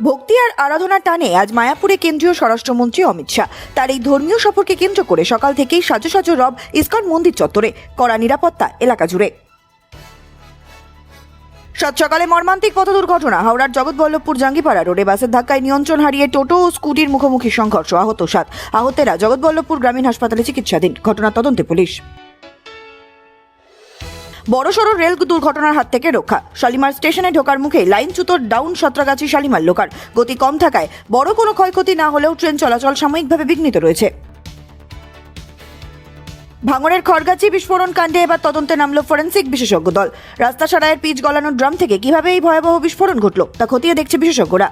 ভক্তি আর আরাধনার টানে আজ মায়াপুরে কেন্দ্রীয় স্বরাষ্ট্রমন্ত্রী অমিত শাহ। তার এই ধর্মীয় সফরকে কেন্দ্র করে সকাল থেকেই সাজো সাজো রব ইস্কন মন্দির চত্বরে, কড়া নিরাপত্তা, এলাকা জুড়ে। সাত সকালে মর্মান্তিক পথ দুর্ঘটনা। হাওড়ার জগৎবল্লভপুর জাঙ্গিপাড়া রোডে বাসের ধাক্কায় নিয়ন্ত্রণ হারিয়ে টোটো ও স্কুটির মুখোমুখি সংঘর্ষ। আহত সাত। আহতেরা জগৎবল্লভপুর গ্রামীণ হাসপাতালে চিকিৎসাধীন। ঘটনা তদন্তে পুলিশ। বড়সড় রেল দুর্ঘটনার হাত থেকে রক্ষা। শালিমার স্টেশনে ঢোকার মুখে লাইনচ্যুত ডাউন সাঁতরাগাছি শালিমার লোকার। গতি কম থাকায় বড় কোনো ক্ষয়ক্ষতি না হলেও ট্রেন চলাচল সাময়িকভাবে বিঘ্নিত রয়েছে। ভাঙড়ের খড়গাছি বিস্ফোরণ কাণ্ডে এবার তদন্তে নামল ফরেন্সিক বিশেষজ্ঞ দল। রাস্তা সারায়ের পিচ গলানোর ড্রাম থেকে কীভাবে এই ভয়াবহ বিস্ফোরণ ঘটল, তা খতিয়ে দেখছে বিশেষজ্ঞরা।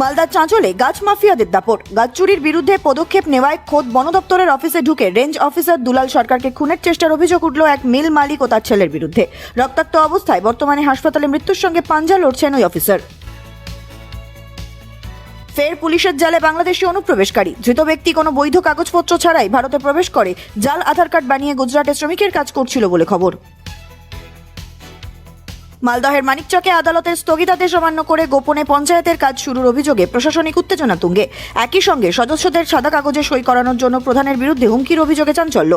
মালদার চাঁচলে গাছ মাফিয়াদের দাপট। গাছ চুরির বিরুদ্ধে পদক্ষেপ নেওয়ায় খোদ বন দপ্তরের অফিসে ঢুকে রেঞ্জ অফিসার দুলাল সরকারকে খুনের চেষ্টার অভিযোগ উঠল এক মিল মালিক ও তার ছেলের বিরুদ্ধে। রক্তাক্ত অবস্থায় বর্তমানে হাসপাতালে মৃত্যুর সঙ্গে পাঞ্জা লড়ছেন ওই অফিসার। ফের পুলিশের জালে বাংলাদেশি অনুপ্রবেশকারী। ধৃত ব্যক্তি কোনো বৈধ কাগজপত্র ছাড়াই ভারতে প্রবেশ করে। জাল আধার কার্ড বানিয়ে গুজরাটে শ্রমিকের কাজ করছিল বলে খবর। মালদহের মানিকচকে আদালতের স্থগিতাদেশ অমান্য করে গোপনে পঞ্চায়েতের কাজ শুরুর অভিযোগে প্রশাসনিক উত্তেজনা তুঙ্গে। একই সঙ্গে সদস্যদের সাদা কাগজে সই করানোর জন্য প্রধানের বিরুদ্ধে হুমকির অভিযোগে চাঞ্চল্য।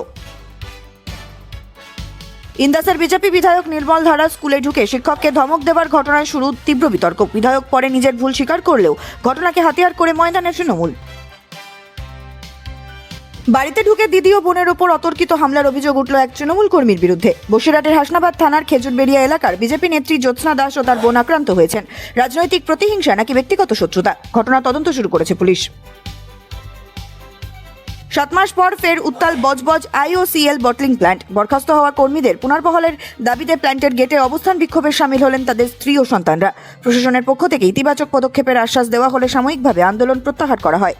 ইন্দাসের বিজেপি বিধায়ক নির্মল ধারা স্কুলে ঢুকে শিক্ষককে ধমক দেওয়ার ঘটনায় শুরু তীব্র বিতর্ক। বিধায়ক পরে নিজের ভুল স্বীকার করলেও ঘটনাকে হাতিয়ার করে ময়দানে তৃণমূল। বাড়িতে ঢুকে দিদি ও বোনের ওপর অতর্কিত হামলার অভিযোগ উঠল এক তৃণমূল কর্মীর বিরুদ্ধে। বসিরহাটের হাসনাবাদ থানার খেজুরবেড়িয়া এলাকার বিজেপি নেত্রী জ্যোৎস্না দাস ও তার বোন আক্রান্ত হয়েছেন। রাজনৈতিক প্রতিহিংসা নাকি ব্যক্তিগত শত্রুতা? ঘটনা তদন্ত শুরু করেছে পুলিশ। সাত মাস পর ফের উত্তাল বজবজ আইওসিএল বটলিং প্ল্যান্ট। বরখাস্ত হওয়া কর্মীদের পুনর্বহলের দাবিতে প্ল্যান্টের গেটে অবস্থান বিক্ষোভে সামিল হলেন তাদের স্ত্রী ও সন্তানরা। প্রশাসনের পক্ষ থেকে ইতিবাচক পদক্ষেপের আশ্বাস দেওয়া হলে সাময়িকভাবে আন্দোলন প্রত্যাহার করা হয়।